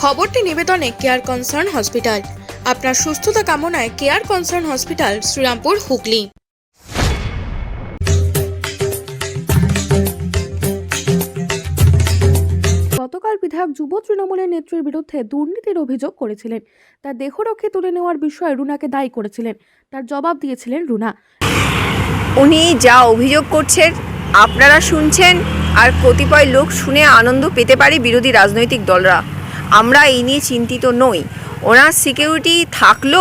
খবরটি নিবেদনে care concern hospital আপনার সুস্থতা কামনায় care concern hospital Serampore Hooghly. গতকাল বিধায়ক যুব তৃণমূলের নেত্রীর বিরুদ্ধে দুর্নীতির অভিযোগ করেছিলেন। তার দেহরক্ষী তুলে নেওয়ার বিষয়ে রুনাকে দায়ী করেছিলেন। তার জবাব দিয়েছিলেন রুনা। উনি যা অভিযোগ করছেন আপনারা শুনছেন আর কতিপয় লোক শুনে আনন্দ পেতে পারে বিরোধী রাজনৈতিক দলরা। আমরা এই নিয়ে চিন্তিত নই। ওনার সিকিউরিটি থাকল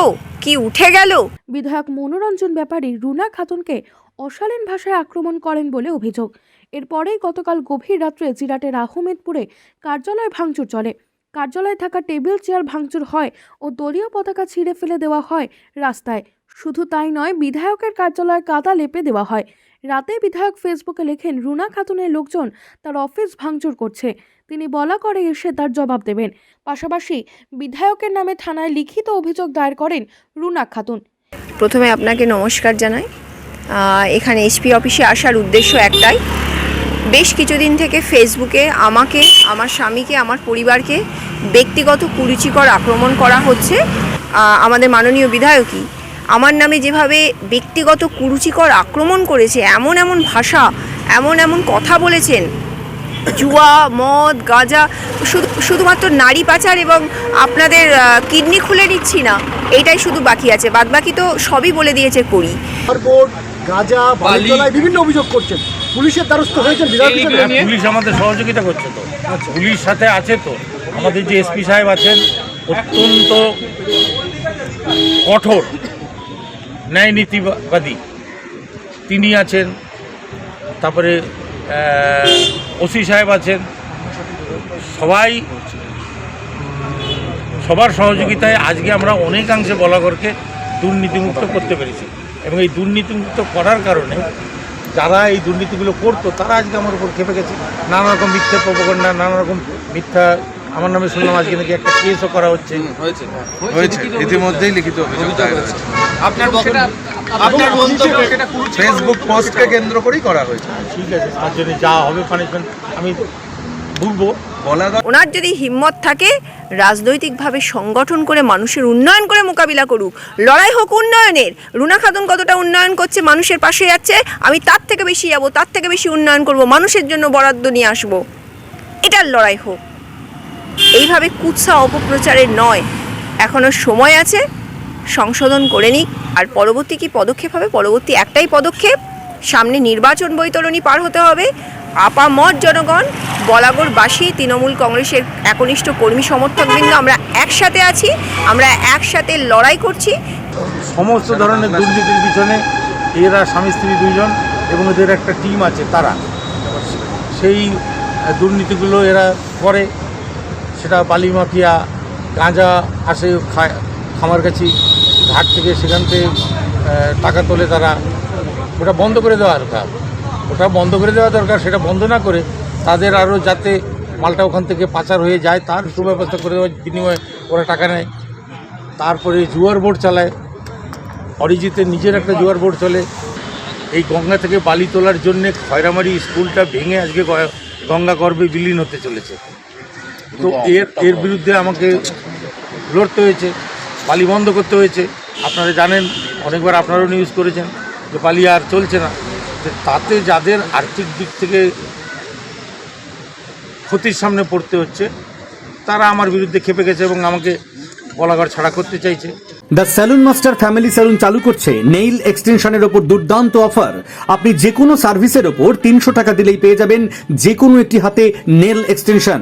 কি উঠে গেল? বিধায়ক মনোরঞ্জন ব্যাপারী রুনা খাতুনকে অশালীন ভাষায় আক্রমণ করেন বলে অভিযোগ। এরপরেই গতকাল গভীর রাত্রে জিরাটের আহমেদপুরে কার্যালয় ভাঙচুর চলে। কার্যালয়ে থাকা টেবিল, চেয়ার ভাঙচুর হয় ও দলীয় পতাকা ছিঁড়ে ফেলে দেওয়া হয় রাস্তায়। শুধু তাই নয়, বিধায়কের কার্যালয়ে কাদা লেপে দেওয়া হয়। রাতে বিধায়ক ফেসবুকে লেখেন, রুনা খাতুনের লোকজন তার অফিস ভাঙচুর করছে। তিনি বলা করে এসে তার জবাব দেবেন। পাশাপাশি বিধায়কের নামে থানায় লিখিত অভিযোগ দায়ের করেন রুনা খাতুন। প্রথমে আপনাকে নমস্কার জানাই। এখানে এসপি অফিসে আসার উদ্দেশ্য একটাই। বেশ কিছুদিন থেকে ফেসবুকে আমাকে, আমার স্বামীকে, আমার পরিবারকে ব্যক্তিগত কুরুচিকর আক্রমণ করা হচ্ছে। আমাদের মাননীয় বিধায়কই। আমার নামে যেভাবে ব্যক্তিগত কুরুচিকর আক্রমণ করেছে এমন এমন ভাষা এমন এমন কথা বলেছেন। জুয়া মদ গাঁজা শুধু শুধুমাত্র নারী পাচার এবং আপনাদের কিডনি খুলে নিচ্ছি না এটাই শুধু বাকি আছে। বাদ বাকি তো সবই বলে দিয়েছে করি গাঁজা বালিতলায় বিভিন্ন অভিযোগ করছেন। পুলিশের দ্বারস্থ হয়েছেন? হ্যাঁ, পুলিশ আমাদের সহযোগিতা করছে তো। আচ্ছা। পুলিশ সাথে আছে তো। আমাদের যে এসপি সাহেব আছেন অত্যন্ত কঠোর। ন্যায় নীতিবাদী। তিনি আছেন, তারপরে ওসি সাহেব আছেন। সবাই সবার সহযোগিতায় আজকে আমরা অনেকাংশে বলাগড়কে দুর্নীতিমুক্ত করতে পেরেছি। এবং এই দুর্নীতিমুক্ত করার কারণে যারা এই দুর্নীতিগুলো করতো, তারা আজকে আমার উপর খেপে গেছে। নানা রকম মিথ্যা প্রবকণ্ডা নানা রকম মিথ্যা আমার নামে শুনলাম আজকে নাকি একটা কেসও করা হচ্ছে। হয়েছে। ইতিমধ্যেই লিখিত অভিযোগ দায়ের হয়েছে। আপনার আপনার এটা ফেসবুক পোস্টকে কেন্দ্র করেই করা হয়েছে। ঠিক আছে তার জন্য যা হবে পানিশমেন্ট আমি ভুলবো। ওনার যদি হিম্মত থাকে রাজনৈতিকভাবে সংগঠন করে মানুষের উন্নয়ন করে মোকাবিলা করুক। লড়াই হোক উন্নয়নের। রুনা খাতুন কতটা উন্নয়ন করছে মানুষের পাশে যাচ্ছে আমি তার থেকে বেশি যাব তার থেকে বেশি উন্নয়ন করব মানুষের জন্য বরাদ্দ নিয়ে আসব। এটার লড়াই হোক। এইভাবে কুৎসা অপপ্রচারের নয়। এখনও সময় আছে, সংশোধন করে নিক। আর পরবর্তী কি পদক্ষেপ হবে? পরবর্তী একটাই পদক্ষেপ, সামনে নির্বাচন বৈতরণী পার হতে হবে। আপামত জনগণ, বলাগড়বাসী, তৃণমূল কংগ্রেসের একনিষ্ঠ কর্মী সমর্থকবৃন্দ, আমরা একসাথে আছি। আমরা একসাথে লড়াই করছি। সমস্ত ধরনের দুর্নীতির পিছনে এরা স্বামী, স্ত্রী দুইজন এবং এদের একটা টিম আছে, তারা। সেই দুর্নীতিগুলো এরা করে। সেটা বালি মাফিয়া, গাঁজা আসে খামার কাছি, ঘাট থেকে সেখান থেকে টাকা তোলে তারা। ওটা বন্ধ করে দেওয়া দরকার। ওটা বন্ধ করে দেওয়া দরকার, সেটা বন্ধ না করে তাদের আরও যাতে মালটা ওখান থেকে পাচার হয়ে যায়, তার সুব্যবস্থা করে দেওয়ার বিনিময়ে ওরা টাকা নেয়। তারপরে জুয়ার বোর্ড চালায়। অরিজিতে নিজের একটা জুয়ার বোর্ড চলে। এই গঙ্গা থেকে বালি তোলার জন্যে খয়রামারি স্কুলটা ভেঙে আজকে গঙ্গা গর্ভে বিলীন হতে চলেছে। তো এর এর বিরুদ্ধে আমাকে লড়তে হয়েছে, বালি বন্ধ করতে হয়েছে। আপনারা জানেন, অনেকবার আপনারাও নিউজ করেছেন যে বালি আর চলছে না। তাতে যাদের আর্থিক দিক থেকে ক্ষতির সামনে পড়তে হচ্ছে, তারা আমার বিরুদ্ধে খেপে গেছে এবং আমাকে বলাঘর ছাড়া করতে চাইছে। The salon master family salon চালু করছে নেইল এক্সটেনশনের ওপর দুর্দান্ত অফার আপনি যে কোনো সার্ভিসের ওপর তিনশো টাকা দিলেই পেয়ে যাবেন যে কোনো একটি হাতে নেল এক্সটেনশন